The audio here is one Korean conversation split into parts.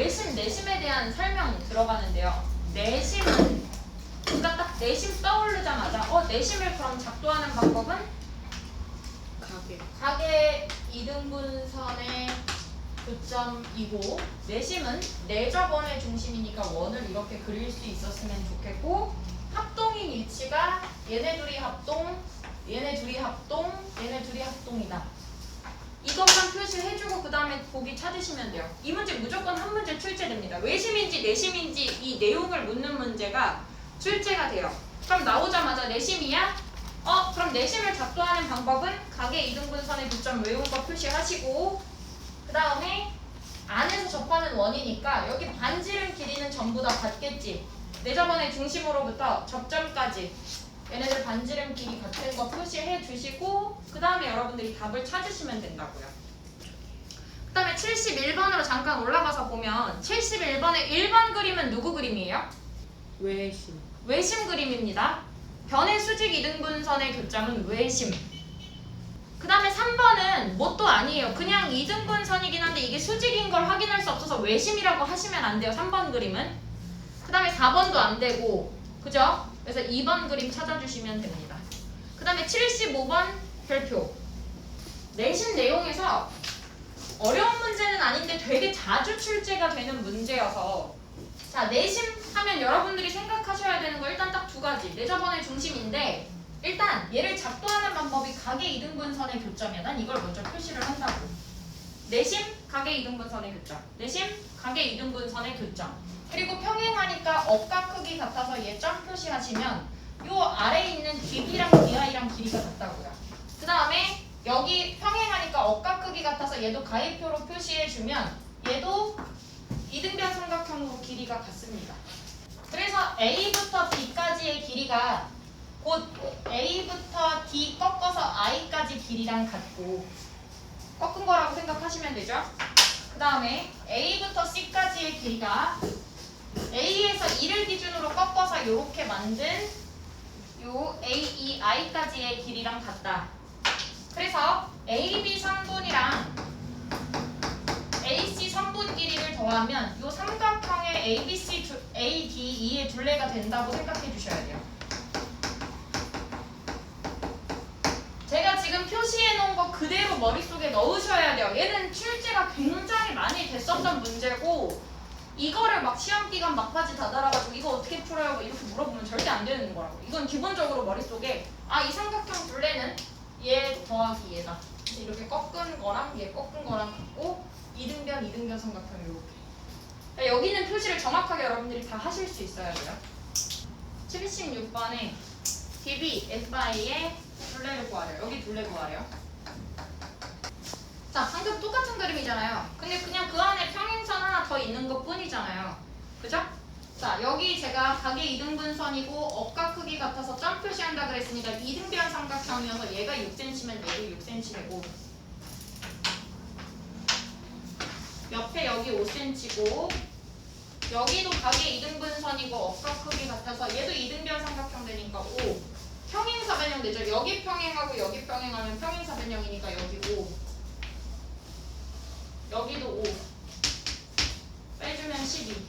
외심, 내심에 대한 설명 들어가는데요. 내심은 그러니까 딱 내심 떠오르자마자 어 내심을 그럼 작도하는 방법은 가게. 가계 이등분선의 교점이고 내심은 내접원의 중심이니까 원을 이렇게 그릴 수 있었으면 좋겠고 합동인 위치가 얘네 둘이 합동, 얘네 둘이 합동, 얘네 둘이 합동이다. 이것만 표시해주고 그 다음에 보기 찾으시면 돼요. 이 문제 무조건 한 문제 출제됩니다. 외심인지 내심인지 이 내용을 묻는 문제가 출제가 돼요. 그럼 나오자마자 내심이야? 어 그럼 내심을 작도하는 방법은 가계 이등분선의 교점 외운 거 표시하시고 그 다음에 안에서 접하는 원이니까 여기 반지름 길이는 전부 다 같겠지. 내접원의 중심으로부터 접점까지 얘네들 반지름 길이 같은 거 표시해 주시고 그 다음에 여러분들이 답을 찾으시면 된다고요. 그 다음에 71번으로 잠깐 올라가서 보면 71번의 1번 그림은 누구 그림이에요? 외심. 외심 그림입니다. 변의 수직 이등분선의 교점은 외심. 그 다음에 3번은 뭣도 아니에요. 그냥 이등분선이긴 한데 이게 수직인 걸 확인할 수 없어서 외심이라고 하시면 안 돼요. 3번 그림은. 그 다음에 4번도 안 되고 그죠? 그래서 2번 그림 찾아주시면 됩니다. 그 다음에 75번 별표. 내신 내용에서 어려운 문제는 아닌데 되게 자주 출제가 되는 문제여서. 자 내심 하면 여러분들이 생각하셔야 되는 거 일단 딱 두 가지. 내저번의 중심인데 일단 얘를 작도하는 방법이 가계 이등분선의 교점이야 난 이걸 먼저 표시를 한다고. 내심 가계 이등분선의 교점. 내심 가계 이등분선의 교점 그리고 평행하니까 억과 크기 같아서 얘 점 표시하시면 요 아래에 있는 DB랑 DI랑 길이가 같다고요 그 다음에 여기 평행하니까 억과 크기 같아서 얘도 가위표로 표시해주면 얘도 이등변 삼각형으로 길이가 같습니다. 그래서 A부터 B까지의 길이가 곧 A부터 D 꺾어서 I까지 길이랑 같고 꺾은 거라고 생각하시면 되죠. 그 다음에 A부터 C까지의 길이가 A에서 2를 기준으로 꺾어서 이렇게 만든 요 A, E, I까지의 길이랑 같다. 그래서 AB 3분이랑 AC 3분 길이를 더하면 이 삼각형의 ABC, 두, ADE의 둘레가 된다고 생각해 주셔야 돼요. 제가 지금 표시해 놓은 거 그대로 머릿속에 넣으셔야 돼요. 얘는 출제가 굉장히 많이 됐었던 문제고 이거를 막 시험 기간 막바지 다다라가지고 이거 어떻게 풀어요? 이렇게 물어보면 절대 안 되는 거라고. 이건 기본적으로 머릿속에 아 이 삼각형 둘레는 얘 더하기 얘다. 이렇게 꺾은 거랑 얘 꺾은 거랑 같고 이등변 이등변 삼각형 이렇게. 여기는 표시를 정확하게 여러분들이 다 하실 수 있어야 돼요. 76번에 DB, FI의 둘레를 구하래요. 여기 둘레 구하래요. 자, 똑같은 그림이잖아요. 근데 그냥 그 안에 평행선 하나 더 있는 것 뿐이잖아요. 그죠? 자, 여기 제가 가게 이등분선이고 억과 크기 같아서 점 표시한다 그랬으니까 이등변 삼각형이어서 얘가 6cm면 얘도 6cm 되고 옆에 여기 5cm고 여기도 가게 이등분선이고 억과 크기 같아서 얘도 이등변 삼각형 되니까 5 평행사변형 되죠 여기 평행하고 여기 평행하면 평행사변형이니까 여기 5 여기도 5 빼주면 12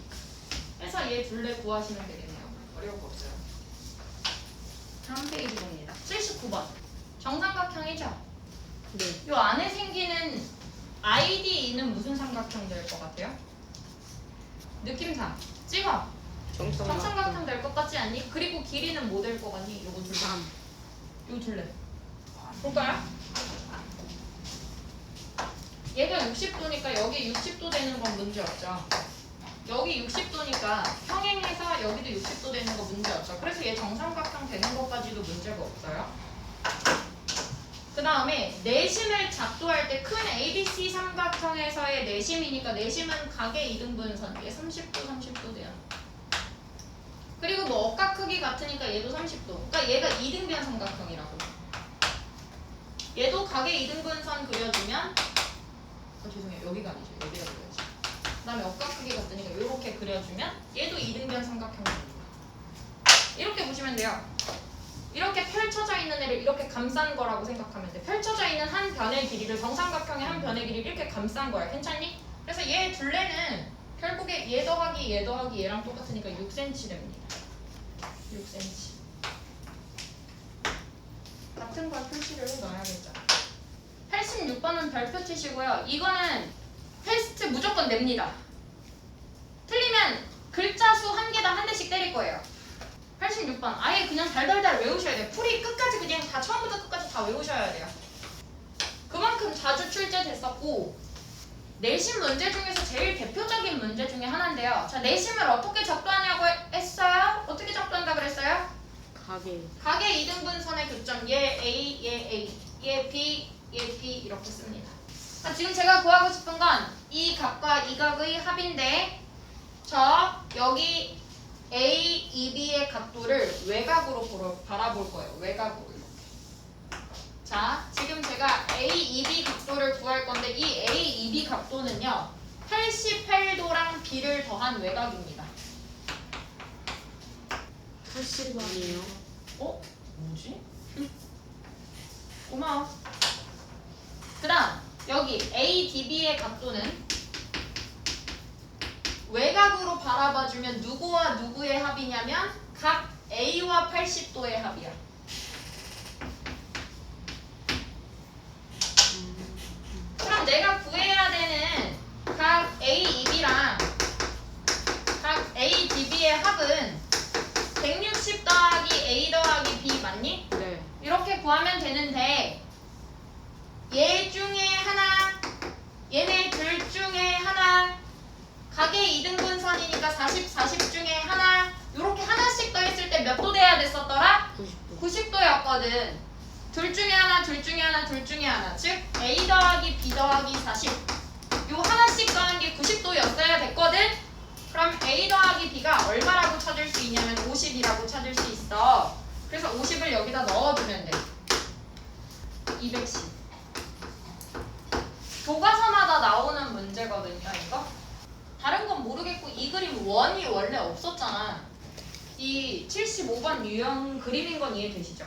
해서 얘 둘레 구하시면 되겠네요 어려울 거 없어요 다음 페이지 봅니다 79번 정삼각형이죠 네. 요 안에 생기는 IDE는 무슨 삼각형 될 것 같아요? 느낌상 찍어 정삼각형 될 것 같지 않니? 그리고 길이는 뭐 될 것 같니? 요거 둘레 3. 요 둘레 볼까요? 얘가 60도니까 여기 60도 되는 건 문제 없죠. 여기 60도니까 평행해서 여기도 60도 되는 거 문제 없죠. 그래서 얘 정삼각형 되는 것까지도 문제가 없어요. 그 다음에 내심을 작도할 때 큰 ABC 삼각형에서의 내심이니까 내심은 가계 이등분선 얘 30도 30도 돼요. 그리고 뭐 억각 크기 같으니까 얘도 30도. 그러니까 얘가 이등변 삼각형이라고. 얘도 가계 이등분선 그려주면 어 죄송해요 여기가 아니죠 여기가 그려야지 그 다음에 억각 크기 같으니까 이렇게 그려주면 얘도 이등변 삼각형입니다 이렇게 보시면 돼요 이렇게 펼쳐져 있는 애를 이렇게 감싼 거라고 생각하면 돼. 펼쳐져 있는 한 변의 길이를 정삼각형의 한 변의 길이를 이렇게 감싼 거야. 괜찮니? 그래서 얘 둘레는 결국에 얘, 얘 더하기 얘 더하기 얘랑 똑같으니까 6cm 됩니다. 6cm. 같은 걸 표시를 넣어야겠죠. 86번은 별표 치시고요. 이거는 테스트 무조건 냅니다. 틀리면 글자 수 한 개당 한 대씩 때릴 거예요. 86번 아예 그냥 달달달 외우셔야 돼요. 풀이 끝까지 그냥 다 처음부터 끝까지 다 외우셔야 돼요. 그만큼 자주 출제됐었고 내신 문제 중에서 제일 대표적인 문제 중에 하나인데요. 자 내심을 어떻게 적도하냐고 했어요? 어떻게 적도한다 그랬어요? 가게. 각의 이등분선의 교점 얘 A, 얘 A, 얘 B, 얘 B 이렇게 씁니다. 자, 지금 제가 구하고 싶은 건 이 각과 이 각의 합인데 저 여기 A, E, B의 각도를 외곽으로 보러, 바라볼 거예요. 외곽으로 이렇게. 자, 지금 제가 A, E, B 각도를 구할 건데 이 A, E, B 각도는요 88도랑 B를 더한 외곽입니다. 80원이에요. 어? 뭐지? 고마워. 그 다음 여기 ADB의 각도는 외곽으로 바라봐주면 누구와 누구의 합이냐면 각 A와 80도의 합이야. 그럼 내가 구해야 되는 각 AEB랑 각 ADB의 합은 160 더하기 A 더하기 B 맞니? 네. 이렇게 구하면 되는데 얘 4개 2등분 선이니까 40, 40 중에 하나 이렇게 하나씩 떠 있을 때 몇 도 돼야 됐었더라? 90도였거든 둘 중에 하나, 둘 중에 하나, 둘 중에 하나 즉 A 더하기 B 더하기 40 요 하나씩 더한 게 90도였어야 됐거든? 그럼 A 더하기 B가 얼마라고 찾을 수 있냐면 50이라고 찾을 수 있어 그래서 50을 여기다 넣어두면 돼 210. 교과서마다 나오는 문제거든요, 이거. 다른 건 모르겠고 이 그림 원이 원래 없었잖아 이 75번 유형 그림인 건 이해되시죠?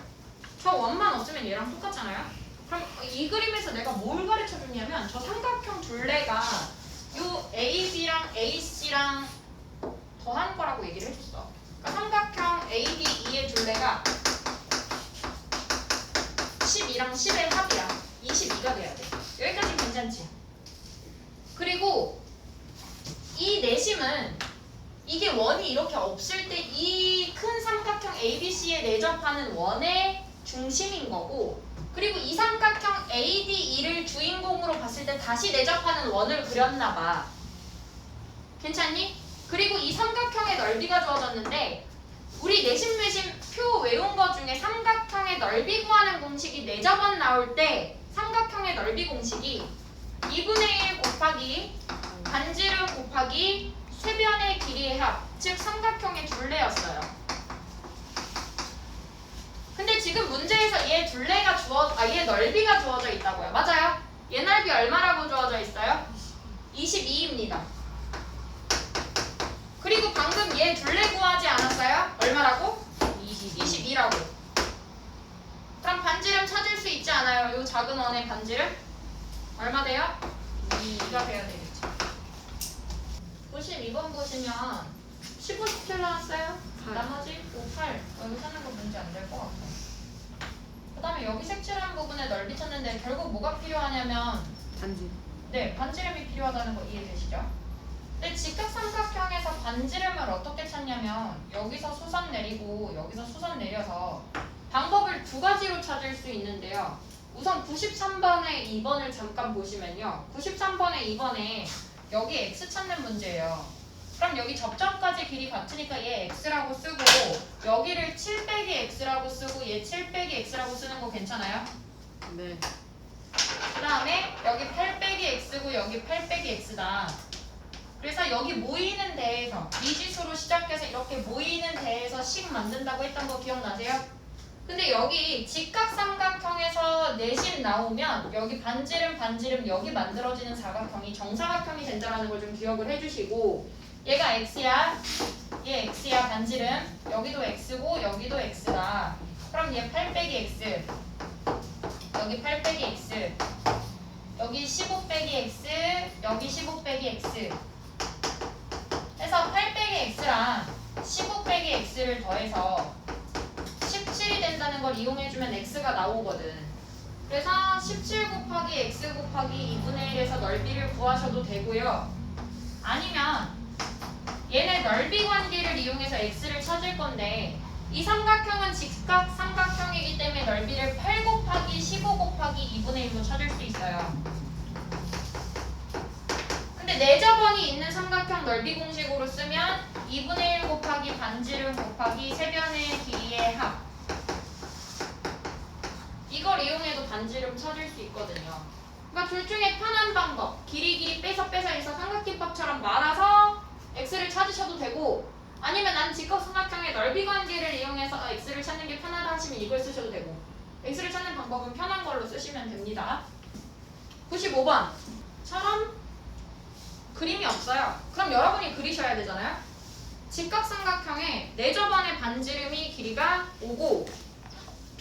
저 원만 없으면 얘랑 똑같잖아요? 그럼 이 그림에서 내가 뭘 가르쳐 줬냐면 저 삼각형 둘레가 요 AB랑 AC랑 더한 거라고 얘기를 해줬어. 그러니까 삼각형 ABE의 둘레가 12랑 10의 합이야. 22가 돼야 돼. 여기까지 괜찮지? 그리고 이 내심은 이게 원이 이렇게 없을 때 이 큰 삼각형 ABC에 내접하는 원의 중심인 거고 그리고 이 삼각형 ADE를 주인공으로 봤을 때 다시 내접하는 원을 그렸나 봐. 괜찮니? 그리고 이 삼각형의 넓이가 주어졌는데 우리 내심 외심 표 외운 거 중에 삼각형의 넓이 구하는 공식이 네 저번 나올 때 삼각형의 넓이 공식이 2분의 1 곱하기 반지름 곱하기 쇄변의 길이의 합, 즉 삼각형의 둘레였어요. 근데 지금 문제에서 얘 둘레가 주어, 아, 얘 넓이가 주어져 있다고요. 맞아요? 얘 넓이 얼마라고 주어져 있어요? 22입니다. 그리고 방금 얘 둘레 구하지 않았어요? 얼마라고? 22. 22라고. 그럼 반지름 찾을 수 있지 않아요? 요 작은 원의 반지름? 얼마 돼요? 2가 돼야 되겠죠. 92번 보시면 15, 17 나왔어요? 팔. 나머지 5, 8. 여기 찾는 거 문제 안 될 것 같아. 그 다음에 여기 색칠한 부분에 넓이 찾는데 결국 뭐가 필요하냐면 반지. 네, 반지름이 필요하다는 거 이해되시죠? 근데 직각삼각형에서 반지름을 어떻게 찾냐면 여기서 수선 내리고 여기서 수선 내려서 방법을 두 가지로 찾을 수 있는데요. 우선 93번에 2번을 잠깐 보시면요. 93번에 2번에 여기 x 찾는 문제예요. 그럼 여기 접점까지 길이 같으니까 얘 x라고 쓰고 여기를 7 빼기 x라고 쓰고 얘 7 빼기 x라고 쓰는 거 괜찮아요? 네. 그 다음에 여기 8 빼기 x고 여기 8 빼기 x다. 그래서 여기 모이는 데에서 미지수로 시작해서 이렇게 모이는 데에서 식 만든다고 했던 거 기억나세요? 근데 여기 직각삼각형에서 내심 나오면 여기 반지름 반지름 여기 만들어지는 사각형이 정사각형이 된다는 걸 좀 기억을 해주시고 얘가 x야 얘 x야 반지름 여기도 x고 여기도 x다. 그럼 얘 8 빼기 x 여기 8 빼기 x 여기 15 빼기 x 여기 15 빼기 x. 얘가 15 빼기 x를 더해서 17이 된다는 걸 이용해주면 x가 나오거든. 그래서 17 곱하기 x 곱하기 2분의 1에서 넓이를 구하셔도 되고요. 아니면 얘네 넓이 관계를 이용해서 x를 찾을 건데 이 삼각형은 직각 삼각형이기 때문에 넓이를 8 곱하기 15 곱하기 2분의 1로 찾을 수 있어요. 근데 내저번이 있는 삼각형 넓이 공식으로 쓰면 2분의 1 곱하기 반지름 곱하기 세변의 길이의 합 이용해도 반지름 찾을 수 있거든요. 그러니까 둘 중에 편한 방법 길이 길이 빼서 빼서 해서 삼각김밥처럼 말아서 x를 찾으셔도 되고 아니면 난 직각 삼각형의 넓이 관계를 이용해서 아, x를 찾는 게 편하다 하시면 이걸 쓰셔도 되고 x를 찾는 방법은 편한 걸로 쓰시면 됩니다. 95번처럼 그림이 없어요. 그럼 여러분이 그리셔야 되잖아요. 직각삼각형의 내저번의 반지름이 길이가 5고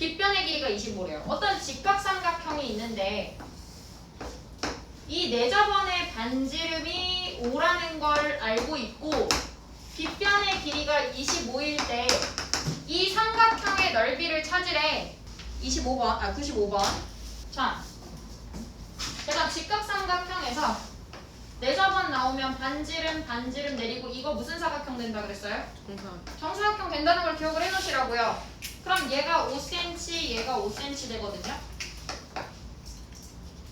빗변의 길이가 25래요. 어떤 직각삼각형이 있는데 이 내저번의 반지름이 5라는 걸 알고 있고 빗변의 길이가 25일 때 이 삼각형의 넓이를 찾으래. 25번, 아 95번. 자, 제가 직각삼각형에서 내저번 나오면 반지름 반지름 내리고 이거 무슨 사각형 된다 그랬어요? 정사. 정사각형 된다는 걸 기억을 해놓으시라고요. 그럼 얘가 5cm, 얘가 5cm 되거든요.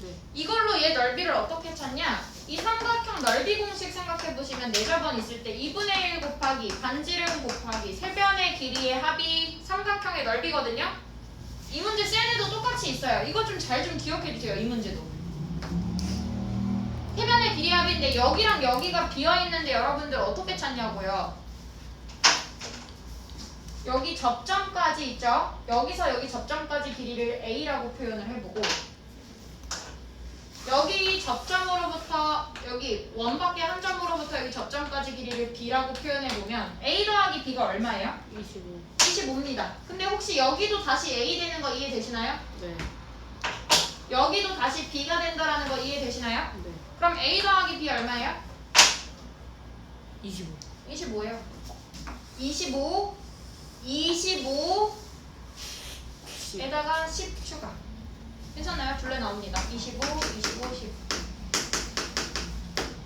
네. 이걸로 얘 넓이를 어떻게 찾냐? 이 삼각형 넓이 공식 생각해 보시면 내저번 있을 때 2분의 1 곱하기 반지름 곱하기 세변의 길이의 합이 삼각형의 넓이거든요. 이 문제 쌤에도 똑같이 있어요. 이거 좀 잘 좀 기억해 주세요. 이 문제도. 세변의 길이 합인데 여기랑 여기가 비어 있는데 여러분들 어떻게 찾냐고요? 여기 접점까지 있죠? 여기서 여기 접점까지 길이를 A라고 표현을 해보고 여기 접점으로부터 여기 원밖에 한 점으로부터 여기 접점까지 길이를 B라고 표현해보면 A 더하기 B가 얼마예요? 25. 25입니다. 근데 혹시 여기도 다시 A 되는 거 이해되시나요? 네. 여기도 다시 B가 된다라는 거 이해되시나요? 네. 그럼 A 더하기 B 얼마예요? 25. 25예요. 25, 25, 10. 에다가 10 추가. 괜찮아요? 둘레 나옵니다. 25, 25, 10.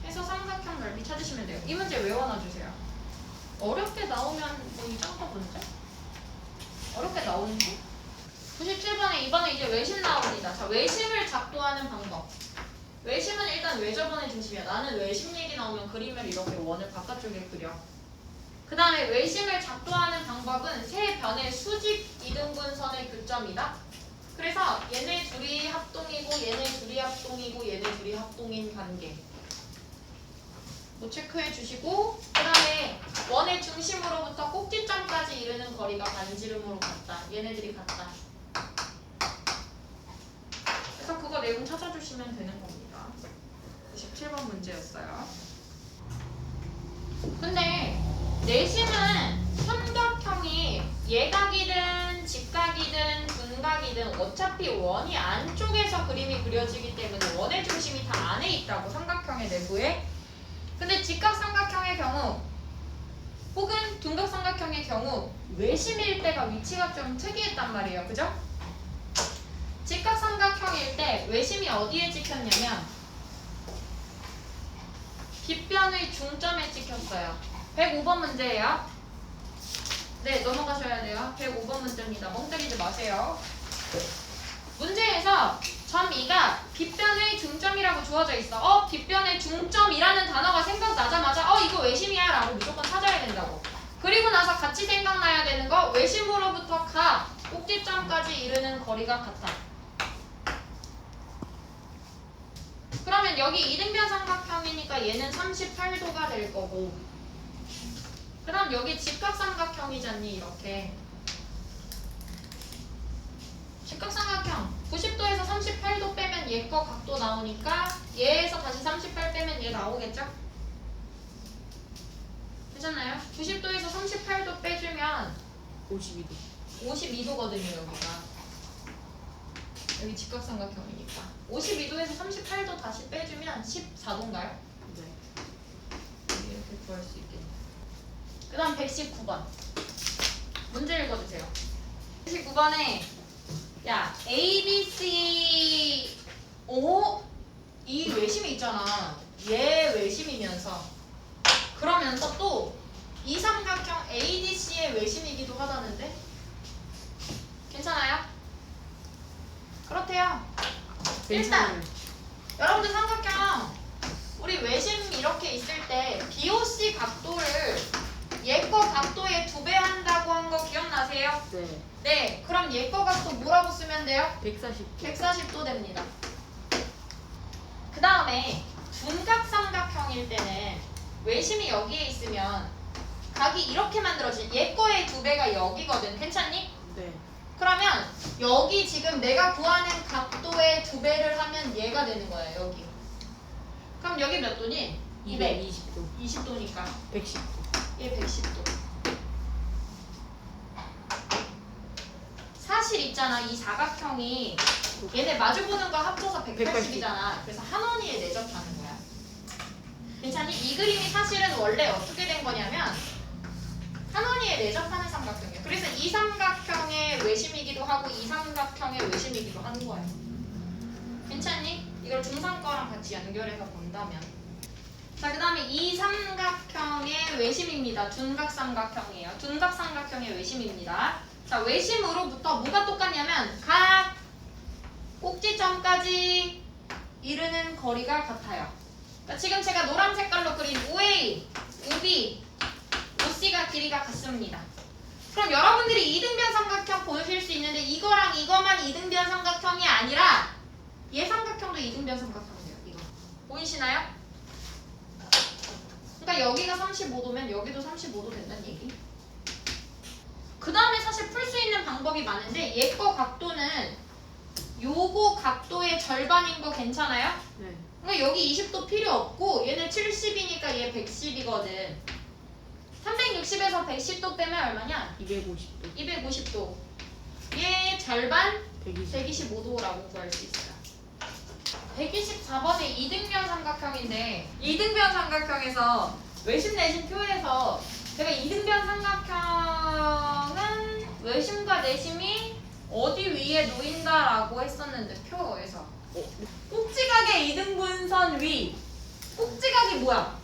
해서 삼각형 넓이 찾으시면 돼요. 이 문제 외워놔 주세요. 어렵게 나오면 뭐이 정도 문제? 어렵게 나오는데? 97번에 이번에 이제 외심 나옵니다. 자, 외심을 작도하는 방법. 외심은 일단 외저번의 중심이야. 나는 외심 얘기 나오면 그림을 이렇게 원을 바깥쪽에 그려. 그 다음에 외심을 작도하는 방법은 세 변의 수직 이등분선의 교점이다. 그래서 얘네 둘이 합동이고 얘네 둘이 합동이고 얘네 둘이 합동인 관계. 뭐 체크해 주시고 그 다음에 원의 중심으로부터 꼭지점까지 이르는 거리가 반지름으로 같다. 얘네들이 같다. 그래서 그거 내용 찾아주시면 되는 겁니다. 97번 문제였어요. 근데 내심은 삼각형이 예각이든 직각이든 분각이든 어차피 원이 안쪽에서 그림이 그려지기 때문에 원의 중심이 다 안에 있다고 삼각형의 내부에. 근데 직각 삼각형의 경우 혹은 둔각 삼각형의 경우 외심일 때가 위치가 좀 특이했단 말이에요. 그죠? 직각 삼각형일 때 외심이 어디에 찍혔냐면 빗변의 중점에 찍혔어요 105번 문제예요 네, 넘어가셔야 돼요. 105번 문제입니다. 멍 때리지 마세요. 문제에서 점 2가 빗변의 중점이라고 주어져 있어. 어, 빗변의 중점이라는 단어가 생각나자마자 어, 이거 외심이야 라고 무조건 찾아야 된다고. 그리고 나서 같이 생각나야 되는 거 외심으로부터 가 꼭지점까지 이르는 거리가 같아. 그러면 여기 이등변 삼각형이니까 얘는 38도가 될 거고 그 다음 여기 직각삼각형이잖니 이렇게 직각삼각형 90도에서 38도 빼면 얘 거 각도 나오니까 얘에서 다시 38 빼면 얘 나오겠죠? 괜찮나요? 90도에서 38도 빼주면 52도. 52도거든요 여기가 여기 직각삼각형이니까 52도에서 38도 다시 빼주면 14도인가요? 네. 이렇게 구할 수 있겠네요 그 다음 119번. 문제 읽어주세요. 119번에, 야, A, B, C, O, 이 외심이 있잖아. 얘 외심이면서. 그러면서 또, 이 삼각형 ADC의 외심이기도 하다는데? 괜찮아요? 그렇대요. 일단, 여러분들 삼각형 우리 외심 이렇게 있을 때 BOC 각도를 얘 거 각도의 두 배 한다고 한 거 기억나세요? 네. 네 그럼 얘 거 각도 뭐라고 쓰면 돼요? 140. 140도 됩니다 그 다음에 둔각 삼각형일 때는 외심이 여기에 있으면 각이 이렇게 만들어진 얘 거의 두 배가 여기거든 괜찮니? 네. 그러면 여기 지금 내가 구하는 각도의 두 배를 하면 얘가 되는 거야 여기 그럼 여기 몇 도니? 200 220도. 20도니까 110도. 얘 110도. 사실 있잖아 이 사각형이 얘네 마주보는 거 합쳐서 180이잖아. 그래서 한 원위에 내접하는 거야. 괜찮니? 이 그림이 사실은 원래 어떻게 된 거냐면 한 원위에 내접하는 삼각형이야. 그래서 이 삼각형의 외심이기도 하고 이 삼각형의 외심이기도 하는 거야. 괜찮니? 이걸 중상 거랑 같이 연결해서 본다면 자, 그 다음에 이 삼각형의 외심입니다. 둔각 삼각형이에요. 둔각 삼각형의 외심입니다. 자, 외심으로부터 뭐가 똑같냐면 각 꼭지점까지 이르는 거리가 같아요. 자, 지금 제가 노란 색깔로 그린 OA, OB, OC가 길이가 같습니다. 그럼 여러분들이 이등변 삼각형 보실 수 있는데 이거랑 이거만 이등변 삼각형이 아니라 얘 삼각형도 이등변 삼각형이에요. 이거 보이시나요? 그러니까 여기가 35도면 여기도 35도 된다는 얘기. 그 다음에 사실 풀 수 있는 방법이 많은데 얘 거 각도는 요거 각도의 절반인 거 괜찮아요? 네. 그러니까 여기 20도 필요 없고 얘는 70이니까 얘 110이거든. 360에서 110도 빼면 얼마냐? 250도. 250도. 얘 절반 120. 125도라고 구할 수 있어요. 124번의 이등변 삼각형인데 이등변 삼각형에서 외심 내심 표에서 제가 이등변 삼각형은 외심과 내심이 어디 위에 놓인다라고 했었는데 표에서 어, 꼭지각의 이등분선 위 꼭지각이 뭐야?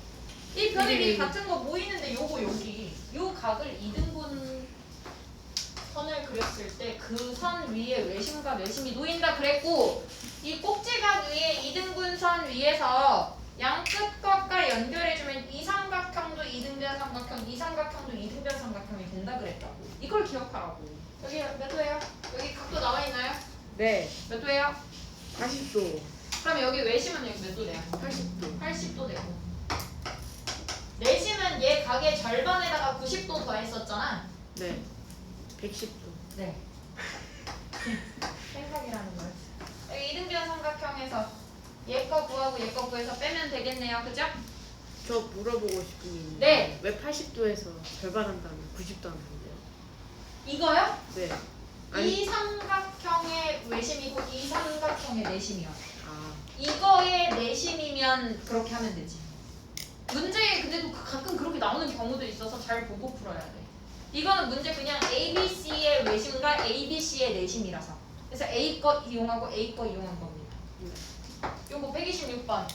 이 변의 길이 네. 같은 거 모이는데 요거 여기 요 각을 이등분 선을 그렸을 때 그 선 위에 외심과 내심이 놓인다 그랬고 이 꼭지각 위에 이등분선 위에서 양끝 것과 연결해주면 이 삼각형도 이등변 삼각형, 이 삼각형도 이등변 삼각형이 된다 그랬다고. 이걸 기억하라고. 여기 몇 도예요? 여기 각도 나와 있나요? 네. 몇 도예요? 40도. 그럼 여기 외심은 여기 몇 도 돼요? 80도. 80도 되고. 내심은 얘 각의 절반에다가 90도 더했었잖아. 네. 110도. 네. 생각이라는 거였어. 여기 이등변 삼각형에서 얘 거 구하고 얘 거 구해서 빼면 되겠네요. 그죠? 저 물어보고 싶은 게 있는데 네. 왜 80도에서 절반 한 다음에 90도 하는 건데요? 이거요? 네. 이 아니. 삼각형의 외심이고 이 삼각형의 내심이요. 아. 이거의 내심이면 그렇게 하면 되지. 문제에 근데도 그- 가끔 그렇게 나오는 경우도 있어서 잘 보고 풀어야 돼. 이거는 문제 그냥 A, B, C의 외심과 A, B, C의 내심이라서. 그래서 A 거 이용하고 A 거 이용한 겁니다. 요거 126번.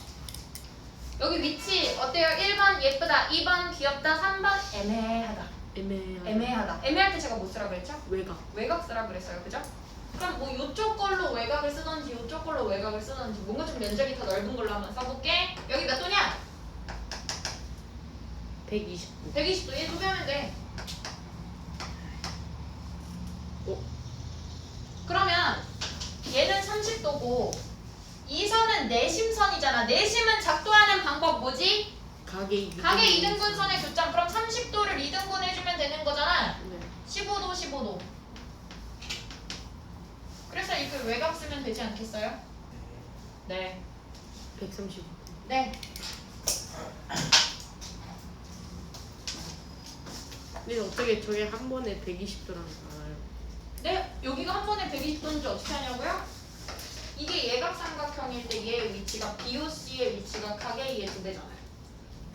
여기 위치 어때요? 1번 예쁘다, 2번 귀엽다, 3번 애매하다. 애매한. 애매하다. 애매할 때 제가 뭐 쓰라 그랬죠? 외곽. 외곽 쓰라 그랬어요. 그죠? 그럼 뭐 요쪽 걸로 외곽을 쓰던지 요쪽 걸로 외곽을 쓰던지 뭔가 좀 면적이 더 넓은 걸로 한번 써볼게. 여기 몇 도냐? 120도. 120도. 얘두 배면 돼. 어? 그러면 얘는 30도고 이 선은 내심선이잖아. 내심은 작도하는 방법 뭐지? 가게 2등. 각의 이등분선의 교점. 그럼 30도를 이등분 해주면 되는 거잖아. 네. 15도, 15도. 그래서 이걸 외곽 쓰면 되지 않겠어요? 네. 135도. 네. 근데 어떻게 저게 한 번에 120도라는 거 알아요? 네, 여기가 한 번에 120도인지 어떻게 하냐고요? 이게 예각삼각형일 때 얘의 위치가 BOC의 위치가 가게 이의 두 배잖아요.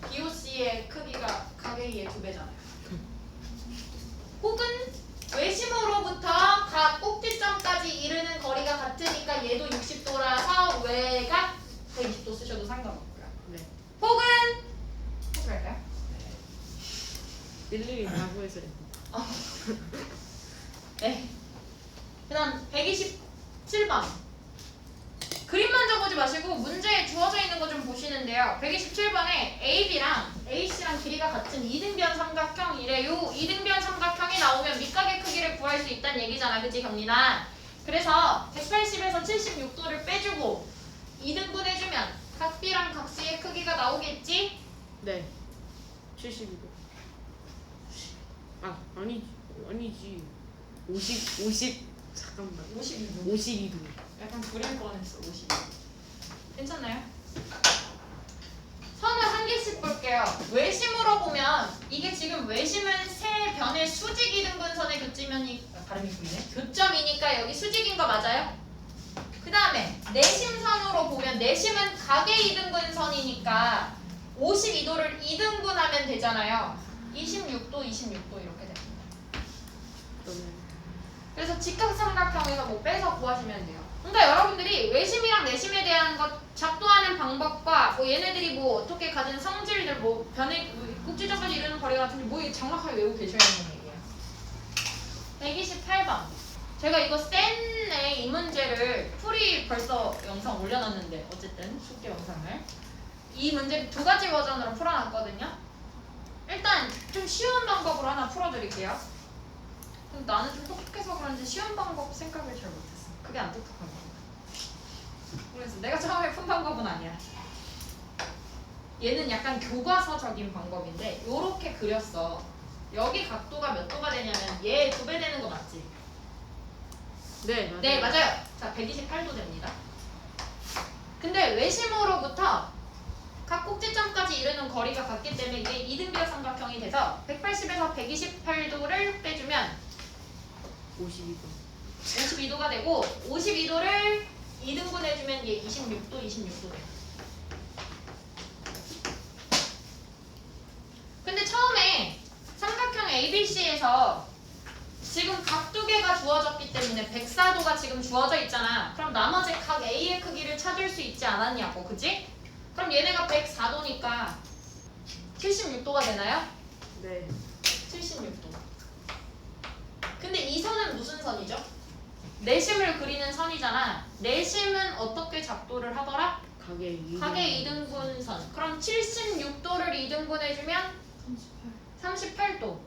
BOC의 크기가 가게 이의 두 배잖아요. 혹은 외심으로부터 각 꼭지점까지 이르는 거리가 같으니까 얘도 60도라서 외각 120도 쓰셔도 상관없고요. 네. 혹은 혹시 할까요? 일일이 야구에서 어. 네. 그 다음 127번. 그림만 적어지 마시고 문제에 주어져 있는 거 좀 보시는데요. 127번에 AB랑 AC랑 길이가 같은 이등변 삼각형이래 요. 이등변 삼각형이 나오면 밑각의 크기를 구할 수 있다는 얘기잖아. 그치 경리나? 그래서 180에서 76도를 빼주고 2등분 해주면 각 B랑 각 C의 크기가 나오겠지? 네. 72도. 아 아니지 아니지. 50 50 잠깐만. 52도. 52도. 약간 그릴 뻔했어 50. 괜찮나요? 선을 한 개씩 볼게요. 외심으로 보면 이게 지금 외심은 세 변의 수직 이등분선의 교점이 아, 발음이 보이네. 교점이니까 여기 수직인 거 맞아요? 그 다음에 내심선으로 보면 내심은 각의 이등분선이니까 52도를 이등분하면 되잖아요. 26도, 26도 이렇게 그래서 직각삼각형에서 뭐 빼서 구하시면 돼요. 그러니까 여러분들이 외심이랑 내심에 대한 것 작도하는 방법과 뭐 얘네들이 뭐 어떻게 가진 성질들 뭐 변의 꼭지점까지 이르는 거리 같은 뭐 장막하게 외우고 계셔야 되는 얘기예요. 128번. 제가 이거 센에 이 문제를 풀이 벌써 영상 올려놨는데 어쨌든 숙제 영상을 이 문제를 두 가지 버전으로 풀어놨거든요. 일단 좀 쉬운 방법으로 하나 풀어드릴게요. 근데 나는 좀 똑똑해서 그런지 쉬운 방법 생각을 잘 못했어. 그게 안 똑똑한 거야. 그래서 내가 처음에 푼 방법은 아니야. 얘는 약간 교과서적인 방법인데 요렇게 그렸어. 여기 각도가 몇 도가 되냐면 얘 두 배 되는 거 맞지? 네 맞아요. 네 맞아요. 자 128도 됩니다. 근데 외심으로부터 각 꼭지점까지 이르는 거리가 같기 때문에 이게 이등변 삼각형이 돼서 180에서 128도를 빼주면 52도. 52도가 되고 52도를 2등분 해주면 얘 26도, 26도 돼요. 근데 처음에 삼각형 ABC에서 지금 각 두 개가 주어졌기 때문에 104도가 지금 주어져 있잖아. 그럼 나머지 각 A의 크기를 찾을 수 있지 않았냐고, 그지? 그럼 얘네가 104도니까 76도가 되나요? 네. 76도. 근데 이 선은 무슨 선이죠? 내심을 그리는 선이잖아. 내심은 어떻게 작도를 하더라? 가게 2. 각의 2등분 선. 그럼 76도를 2등분해주면 38도.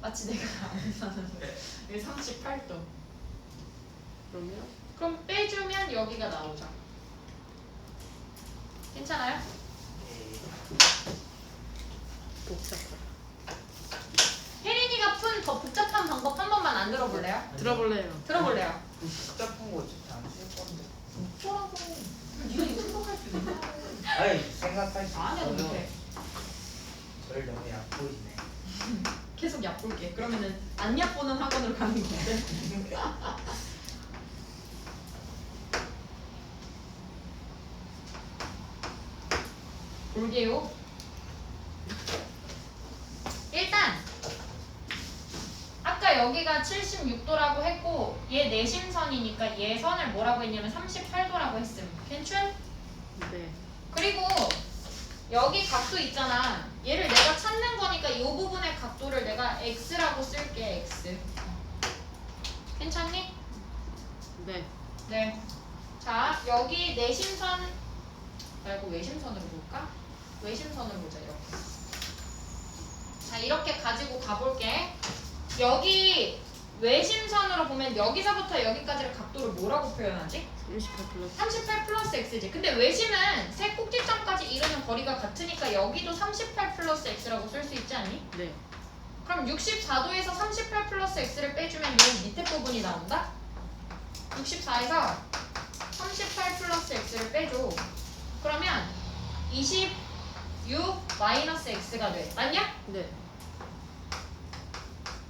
마치 내가 아는 이게 38도. 그러면 그럼 빼주면 여기가 나오죠. 괜찮아요? 복잡하 푼더 복잡한 방법 한 번만 안 들어볼래요? 들어볼래요. 들어볼래요. 복잡한 거 진짜 안쓸 건데. 뭐라고? 네가 이거 생각할 수 있나? 아니 생각할 수 아니야, 있어요. 못해. 저를 너무 얕보이시네. 계속 얕볼게. 그러면은 안 얕보는 학원으로 가는 건데. 볼게요. 일단 아까 여기가 76도라고 했고 얘 내심선이니까 얘 선을 뭐라고 했냐면 38도라고 했음. 괜찮? 네. 그리고 여기 각도 있잖아. 얘를 내가 찾는 거니까 이 부분의 각도를 내가 x라고 쓸게 x. 괜찮니? 네. 네. 자 여기 내심선 말고 외심선으로 볼까? 외심선으로 보자 이렇게. 자 이렇게 가지고 가볼게. 여기 외심선으로 보면 여기서부터 여기까지를 각도를 뭐라고 표현하지? 38 플러스 38 플러스 x지. 근데 외심은 세 꼭지점까지 이르는 거리가 같으니까 여기도 38 플러스 x라고 쓸 수 있지 않니? 네. 그럼 64도에서 38 플러스 x를 빼주면 이 밑에 부분이 나온다? 64에서 38 플러스 x를 빼줘. 그러면 26 마이너스 x가 돼. 맞냐? 네.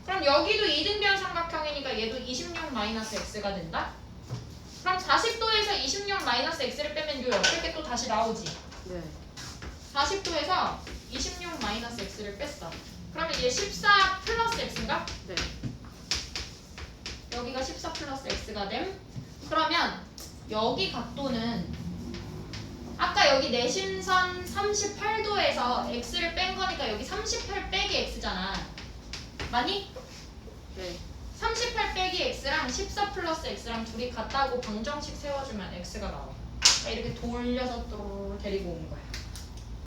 그럼 여기도 이등변 삼각형이니까 얘도 26 마이너스 x가 된다? 그럼 40도에서 26 마이너스 x를 빼면 요 옆에 게또 다시 나오지. 네. 40도에서 26 마이너스 x를 뺐어. 그러면 얘 14 플러스 x인가? 네. 여기가 14 플러스 x가 됨. 그러면 여기 각도는 아까 여기 내심선 38도에서 x를 뺀 거니까 여기 38 빼기 x잖아. 맞니? 네. 38 빼기 x랑 14 플러스 x랑 둘이 같다고 방정식 세워주면 x가 나와. 그러니까 이렇게 돌려서 또 데리고 온 거야.